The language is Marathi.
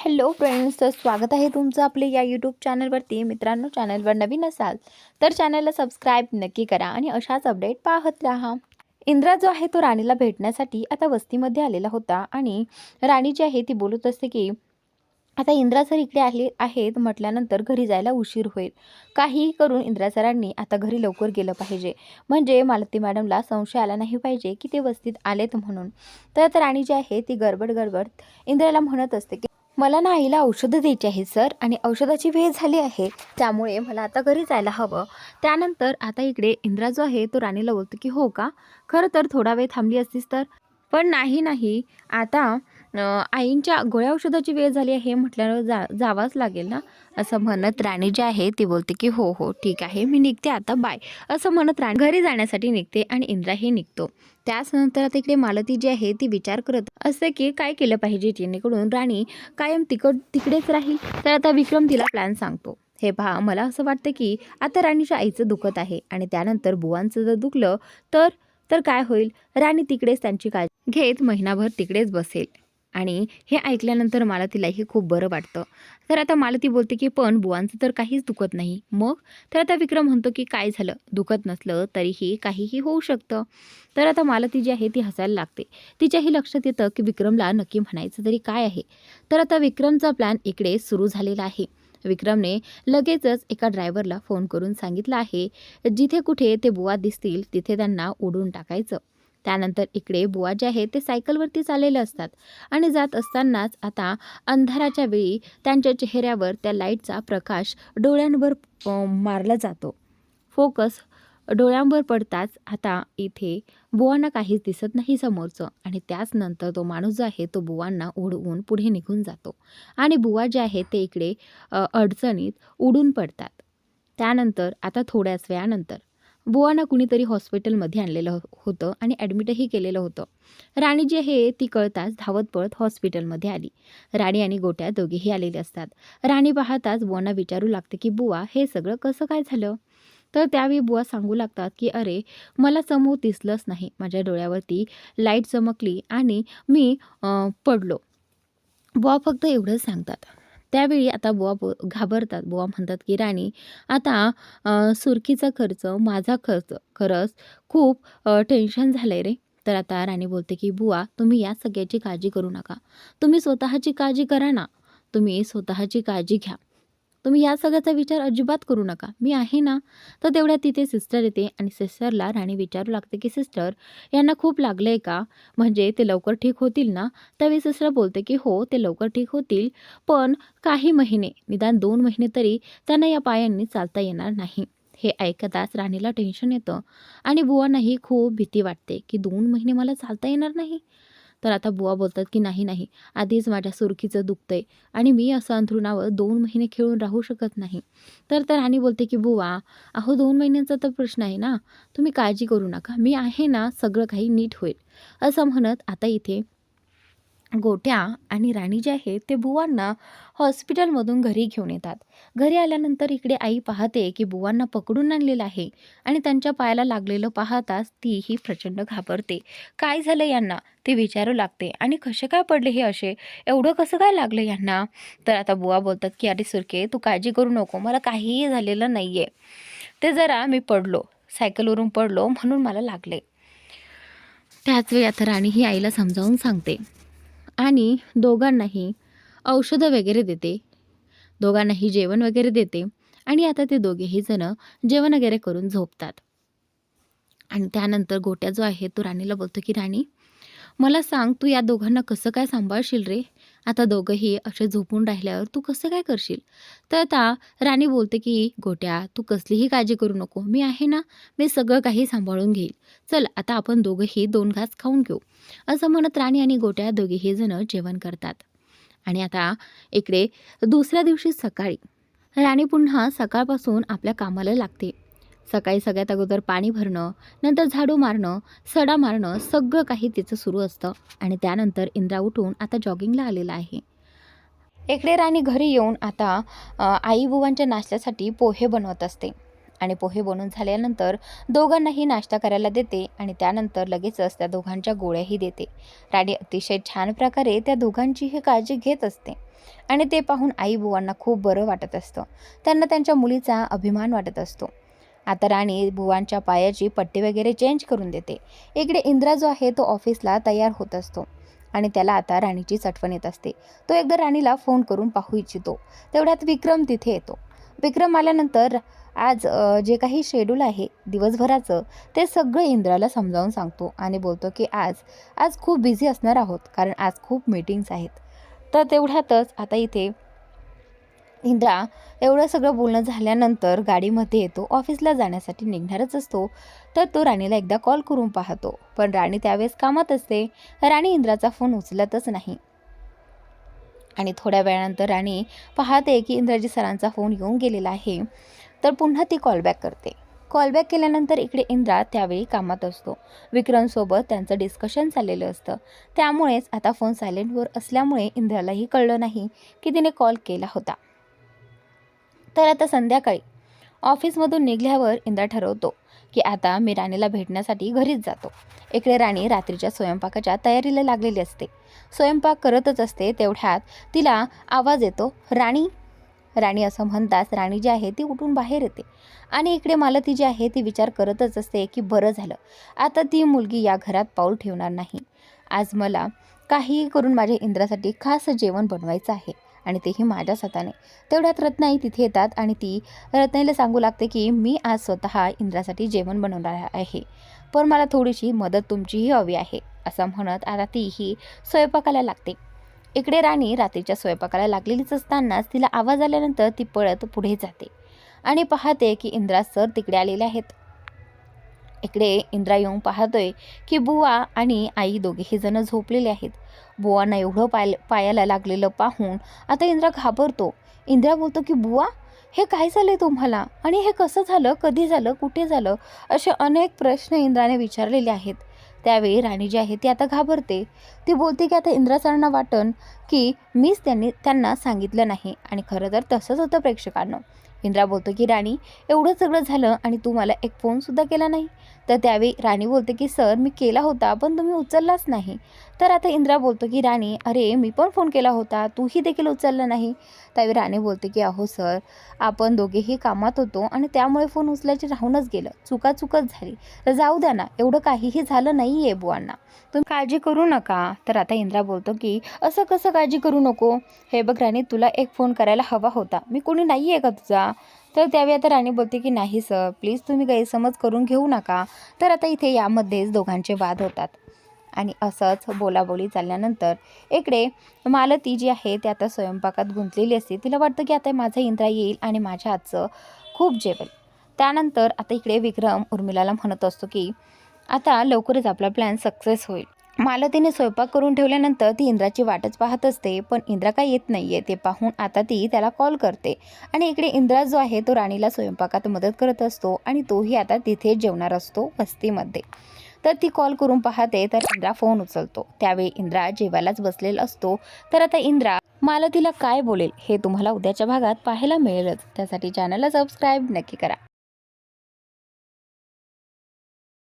हॅलो फ्रेंड्स तर स्वागत आहे तुमचं आपले या यूट्यूब चॅनलवरती मित्रांनो चॅनलवर नवीन असाल तर चॅनलला सबस्क्राईब नक्की करा आणि अशाच अपडेट पाहत राहा. इंद्रा जो आहे तो राणीला भेटण्यासाठी आता वस्तीमध्ये आलेला होता आणि राणी जी आहे ती बोलत असते की आता इंद्रा सर इकडे आले आहेत म्हटल्यानंतर घरी जायला उशीर होईल. काही करून इंद्रा सरांनी आता घरी लवकर गेलं पाहिजे. म्हणजे मालती मॅडमला संशय आला नाही पाहिजे की ते वस्तीत आलेत म्हणून. तर आता राणी जी आहे ती गडबड गडबड इंद्राला म्हणत असते की मला ना आईला औषधं द्यायची आहे सर. आणि औषधाची वेळ झाली आहे. त्यामुळे मला आता घरी जायला हवं. त्यानंतर आता इकडे इंद्रा जो आहे तो राणीला बोलतो की हो का? खरं तर थोडा वेळ थांबली असतीस तर? पण नाही नाही. आता आईंच्या गोळ्या औषधाची वेळ झाली आहे म्हटल्यावर जा जावाच लागेल ना? असं म्हणत राणी जी आहे ती बोलते की हो हो ठीक आहे मी निघते आता बाय. असं म्हणत राणी घरी जाण्यासाठी निघते आणि इंद्राही निघतो. त्याचनंतर तिकडे आता इकडे मालती जी आहे ती विचार करत असते की काय केलं पाहिजे जेणेकरून राणी कायम तिकड तिकडेच राहील? तर आता विक्रम तिला प्लॅन सांगतो. हे पहा मला असं वाटतं की आता राणीच्या आईचं दुखत आहे आणि त्यानंतर बुवांचं जर दुखलं तर तर काय होईल? राणी तिकडेच त्यांची काळजी घेत महिनाभर तिकडेच बसेल. आणि हे ऐकल्यानंतर मला तिलाही खूप बरं वाटतं. तर आता मला ती बोलते की पण बुवांचं तर काहीच दुखत नाही. मग? तर आता विक्रम म्हणतो की काय झालं? दुखत नसलं तरीही काहीही होऊ शकतं. तर आता मला ती जी आहे ती हसायला लागते. तिच्याही लक्षात येतं की विक्रमला नक्की म्हणायचं तरी काय आहे? तर आता विक्रमचा प्लॅन इकडे सुरू झालेला आहे. विक्रमने लगेचच एका ड्रायव्हरला फोन करून सांगितलं आहे जिथे कुठे ते बुवा दिसतील तिथे त्यांना उडून टाकायचं. त्यानंतर इकडे बुवा जे आहे ते सायकलवरती चाललेले असतात. आणि जात असतानाच आता अंधाराच्या वेळी त्यांच्या चेहऱ्यावर त्या लाईटचा प्रकाश डोळ्यांवर मारला जातो. फोकस डोळ्यांवर पडताच आता इथे बुवांना काहीच दिसत नाही समोरचं. आणि त्याच नंतर तो माणूस जो आहे तो बुवांना उडवून पुढे निघून जातो. आणि बुवा जे आहे ते इकडे अडचणीत उडून पडतात. त्यानंतर आता थोड्याच वेळानंतर बुवांना कुणीतरी हॉस्पिटलमध्ये आणलेलं होतं आणि ॲडमिटही केलेलं होतं. राणी जी आहे ती कळताच धावत पळत हॉस्पिटलमध्ये आली. राणी आणि गोट्या दोघेही आलेले असतात. राणी पाहताच बुवांना विचारू लागते की बुवा हे सगळं कसं काय झालं? तर त्यावेळी बुवा सांगू लागतात की अरे मला समोर दिसलंच नाही. माझ्या डोळ्यावरती लाइट चमकली आणि मी पडलो. बुवा फक्त एवढंच सांगतात. त्यावेळी आता बुवा बो घाबरतात बुवा म्हणतात की राणी आता सुरखीचा खर्च माझा खर्च खरंच खूप टेन्शन झालं आहे रे. तर आता राणी बोलते की बुवा तुम्ही या सगळ्याची काळजी करू नका. तुम्ही स्वतःची काळजी करा ना. तुम्ही स्वतःची काळजी घ्या. तुम्ही या सगळ्याचा विचार अजिबात करू नका. मी आहे ना? तर तेवढ्या तिथे सिस्टर येते आणि सिस्टरला राणी विचारू लागते की सिस्टर यांना खूप लागलं आहे का? म्हणजे ते लवकर ठीक होतील ना? त्यावेळी सिस्टर बोलते की हो ते लवकर ठीक होतील पण काही महिने निदान दोन महिने तरी त्यांना या पायांनी चालता येणार नाही. हे ऐकताच राणीला टेन्शन येतं आणि बुवांनाही खूप भीती वाटते की दोन महिने मला चालता येणार नाही? तर आता बुवा बोलतात की नाही नाही आधीच माझ्या सुरखीचं दुखतंय आणि मी असं अंथरुणावर दोन महिने खेळून राहू शकत नाही. तर तर राणी बोलते की बुवा अहो दोन महिन्यांचा तर प्रश्न आहे ना. तुम्ही काळजी करू नका. मी आहे ना सगळं काही नीट होईल. असं म्हणत आता इथे गोट्या आणि राणी जे आहे ते बुवांना हॉस्पिटलमधून घरी घेऊन येतात. घरी आल्यानंतर इकडे आई पाहते की बुवांना पकडून आणलेलं आहे आणि त्यांच्या पायाला लागलेलं पाहताच तीही प्रचंड घाबरते. काय झालं यांना? ते विचारू लागते. आणि कसे काय पडले हे असे? एवढं कसं काय लागलं यांना? तर आता बुवा बोलतात की अरे सुरके तू काळजी करू नको. मला काहीही झालेलं नाही आहे ते जरा मी पडलो. सायकलवरून पडलो म्हणून मला लागले. त्याच वेळी आता राणी ही आईला समजावून सांगते. आणि दोघांनाही औषधं वगैरे देते. दोघांनाही जेवण वगैरे देते आणि आता ते दोघेही जणं जेवण वगैरे करून झोपतात. आणि त्यानंतर गोट्या जो आहे तो राणीला बोलतो की राणी मला सांग तू या दोघांना कसं काय सांभाळशील रे? आता दोघंही असे झोपून राहिल्यावर तू कसं काय करशील? तर आता राणी बोलते की गोट्या तू कसलीही काळजी करू नको. मी आहे ना मी सगळं काही सांभाळून घेईल. चल आता आपण दोघंही दोन घास खाऊन घेऊ. असं म्हणत राणी आणि गोट्या दोघेही जण जेवण करतात. आणि आता इकडे दुसऱ्या दिवशी सकाळी. राणी पुन्हा सकाळपासून आपल्या कामाला लागते. सकाळी सगळ्यात अगोदर पाणी भरणं नंतर झाडू मारणं सडा मारणं सगळं काही तिचं सुरू असतं आणि त्यानंतर इंद्रा उठून आता जॉगिंगला आलेला आहे. इकडे राणी घरी येऊन आता आई बुवांच्या नाश्त्यासाठी पोहे बनवत असते आणि पोहे बनवून झाल्यानंतर दोघांनाही नाश्ता करायला देते आणि त्यानंतर लगेचच त्या दोघांच्या गोळ्याही देते. राणी अतिशय छान प्रकारे त्या दोघांचीही काळजी घेत असते आणि ते पाहून आई बुवांना खूप बरं वाटत असतं. त्यांना त्यांच्या मुलीचा अभिमान वाटत असतो. आता राणी बुवांच्या पायाची पट्टी वगैरे चेंज करून देते. इकडे इंद्रा जो आहे तो ऑफिसला तयार होत असतो आणि त्याला आता राणीची चटवण येत असते. तो एकदा राणीला फोन करून पाहू इच्छितो. तेवढ्यात विक्रम तिथे येतो. विक्रम आल्यानंतर आज जे काही शेड्यूल आहे दिवसभराचं ते सगळं इंद्राला समजावून सांगतो आणि बोलतो की आज आज खूप बिझी असणार आहोत कारण आज खूप मीटिंग्स आहेत. तर तेवढ्यातच आता इथे इंद्रा एवढं सगळं बोलणं झाल्यानंतर गाडीमध्ये येतो. ऑफिसला जाण्यासाठी निघणारच असतो. तर तो राणीला एकदा कॉल करून पाहतो. पण राणी त्यावेळेस कामात असते. राणी इंद्राचा फोन उचलतच नाही. आणि थोड्या वेळानंतर राणी पाहते की इंद्राजी सरांचा फोन येऊन गेलेला आहे. तर पुन्हा ती कॉलबॅक करते. कॉलबॅक केल्यानंतर इकडे इंद्रा त्यावेळी कामात असतो. विक्रमसोबत त्यांचं डिस्कशन चाललेलं असतं. त्यामुळेच आता फोन सायलेंटवर असल्यामुळे इंद्रालाही कळलं नाही की तिने कॉल केला होता. तर आता संध्याकाळी. ऑफिसमधून निघल्यावर इंद्रा ठरवतो की आता मी राणीला भेटण्यासाठी घरीच जातो. इकडे राणी रात्रीच्या स्वयंपाकाच्या तयारीला लागलेली असते. स्वयंपाक करतच असते तेवढ्यात तिला आवाज येतो राणी. राणी असं म्हणताच राणी जी आहे ती उठून बाहेर येते. आणि इकडे मालती जी आहे ती विचार करतच असते की बरं झालं आता ती मुलगी या घरात पाऊल ठेवणार नाही. आज मला काही करून माझ्या इंद्रासाठी खास जेवण बनवायचं आहे. आणि तेही माझ्या स्वतःने. तेवढ्यात रत्नाई तिथे येतात आणि ती रत्नाईला सांगू लागते की मी आज स्वतः इंद्रासाठी जेवण बनवणार आहे. पण मला थोडीशी मदत तुमचीही हवी आहे असं म्हणत आता तीही स्वयंपाकाला लागते. इकडे राणी रात्रीच्या स्वयंपाकाला लागलेलीच असतानाच तिला आवाज आल्यानंतर ती पळत पुढे जाते. आणि पाहते की इंद्रा सर तिकडे आलेले आहेत. इकडे इंद्रा येऊन पाहतोय की बुवा आणि आई दोघेही जण झोपलेले आहेत. बुवांना एवढं पाय पायाला लागलेलं पाहून आता इंद्रा घाबरतो. इंद्रा बोलतो की बुवा हे काय झालं तुम्हाला? आणि हे कसं झालं? कधी झालं? कुठे झालं? असे अनेक प्रश्न इंद्राने विचारलेले आहेत. त्यावेळी राणी जी आहे ती आता घाबरते. ती बोलते की आता इंद्रा सरांना वाटन की मीच त्यांनी त्यांना सांगितलं नाही. आणि खरं तर तसंच होतं प्रेक्षकांना. इंद्रा बोलतो की राणी एवढं सगळं झालं आणि तू मला एक फोनसुद्धा केला नाही. तर त्यावेळी राणी बोलते की सर मी केला होता पण तुम्ही उचललाच नाही. तर आता इंद्रा बोलतो की राणी अरे मी पण फोन केला होता. तूही देखील उचलला नाही. त्यावेळी राणी बोलते की अहो सर आपण दोघेही कामात होतो आणि त्यामुळे फोन उचलायचे राहूनच गेलं. चुकाचुकच झाली. तर जाऊ द्या ना एवढं काहीही झालं नाही आहे बुवांना. तुम्ही काळजी करू नका. तर आता इंद्रा बोलतो की असं कसं काळजी करू नको. हे बघ राणी तुला एक फोन करायला हवा होता. मी कोणी नाही आहे का तुझा? तर त्यावेळी आता राणी बोलते की नाही सर प्लीज तुम्ही गैरसमज करून घेऊ नका. तर आता इथे यामध्येच दोघांचे वाद होतात. आणि असंच बोलाबोली चालल्यानंतर इकडे मालती जी आहे ती आता स्वयंपाकात गुंतलेली असते. तिला वाटतं की आता माझा इंद्रा येईल आणि माझ्या हातचं खूप जेवेल. त्यानंतर आता इकडे विक्रम उर्मिलाला म्हणत असतो की आता लवकरच आपला प्लॅन सक्सेस होईल. मालतीने स्वयंपाक करून ठेवल्यानंतर ती इंद्राची वाटच पाहत असते पण इंद्रा काय येत नाही आहे ते पाहून आता ती त्याला कॉल करते. आणि इकडे इंद्रा जो आहे तो राणीला स्वयंपाकात मदत करत असतो आणि तोही आता तिथे जेवणार असतो वस्तीमध्ये. तर ती कॉल करून पाहते तर इंद्रा फोन उचलतो. त्यावेळी इंद्रा जेवायलाच बसलेला असतो. तर आता इंद्रा मालतीला काय बोलेल हे तुम्हाला उद्याच्या भागात पाहायला मिळेलच. त्यासाठी चॅनलला सबस्क्राईब नक्की करा.